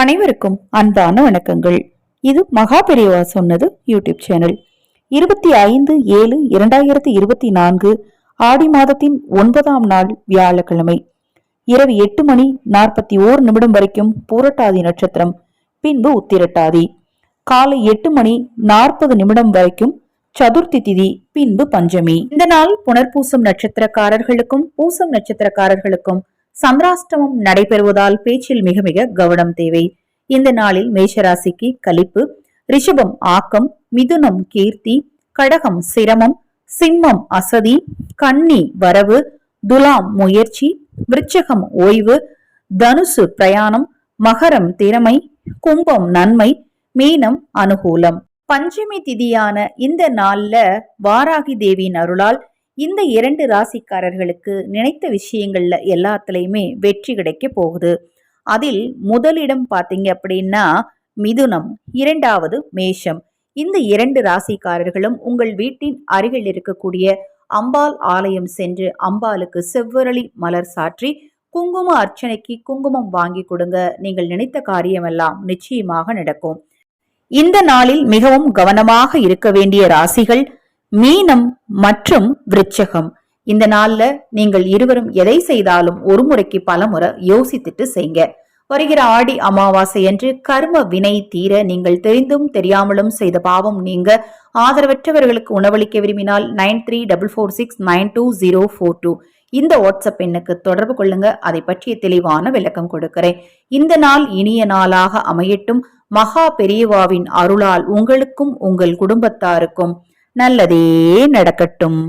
அனைவருக்கும் அன்பான வணக்கங்கள். இது மகா பெரியவா சொன்னது யூடியூப் சேனல். இருபத்தி ஐந்து ஏழு இரண்டாயிரத்தி இருபத்தி நான்கு ஆடி மாதத்தின் ஒன்பதாம் நாள் வியாழக்கிழமை. இரவு எட்டு மணி நாற்பத்தி ஓர் நிமிடம் வரைக்கும் பூரட்டாதி நட்சத்திரம் பின்பு உத்திரட்டாதி. காலை எட்டு மணி நாற்பது நிமிடம் வரைக்கும் சதுர்த்தி திதி பின்பு பஞ்சமி. இந்த நாள் புனர்பூசம் நட்சத்திரக்காரர்களுக்கும் பூசம் நட்சத்திரக்காரர்களுக்கும் சந்திராஷ்டமம் நடைபெறுவதால் பேச்சில் மிக மிக கவனம் தேவை. இந்த நாளில் மேஷராசிக்கு கலிப்பு ரிஷபம் ஆக்கம் மிதுனம் கீர்த்தி கடகம் சிரமம் சிம்மம் அசதி கன்னி வரவு துலாம் முயற்சி விருச்சகம் ஓய்வு தனுசு பிரயாணம் மகரம் திறமை கும்பம் நன்மை மீனம் அனுகூலம். பஞ்சமி திதியான இந்த நாள்ல வாராகி தேவியின் அருளால் இந்த இரண்டு ராசிக்காரர்களுக்கு நினைத்த விஷயங்கள்ல எல்லாத்துலேயுமே வெற்றி கிடைக்க போகுது. அதில் முதலிடம் பார்த்தீங்க அப்படின்னா மிதுனம் இரண்டாவது மேஷம். இந்த இரண்டு ராசிக்காரர்களும் உங்கள் வீட்டின் அருகில் இருக்கக்கூடிய அம்பாள் ஆலயம் சென்று அம்பாளுக்கு செவ்வரளி மலர் சாற்றி குங்கும அர்ச்சனைக்கு குங்குமம் வாங்கி கொடுங்க. நீங்கள் நினைத்த காரியமெல்லாம் நிச்சயமாக நடக்கும். இந்த நாளில் மிகவும் கவனமாக இருக்க வேண்டிய ராசிகள் மீனம் மற்றும் விருச்சகம். இந்த நாள்ல நீங்கள் இருவரும் எதை செய்தாலும் ஒரு முறைக்கு பல முறை யோசித்துட்டு செய்யுங்க வருகிற ஆடி அமாவாசை என்று கர்ம வினை தீர நீங்கள் தெரிந்தும் தெரியாமலும் செய்த பாவம் நீங்க ஆதரவற்றவர்களுக்கு உணவளிக்க விரும்பினால் nine three double four six nine two zero four two. இந்த வாட்ஸ்அப் எண்ணுக்கு தொடர்பு கொள்ளுங்க. அதை பற்றிய தெளிவான விளக்கம் கொடுக்கிறேன். இந்த நாள் இனிய நாளாக அமையட்டும். மகா பெரியவாவின் அருளால் உங்களுக்கும் உங்கள் குடும்பத்தாருக்கும். நல்லதே நடக்கட்டும்.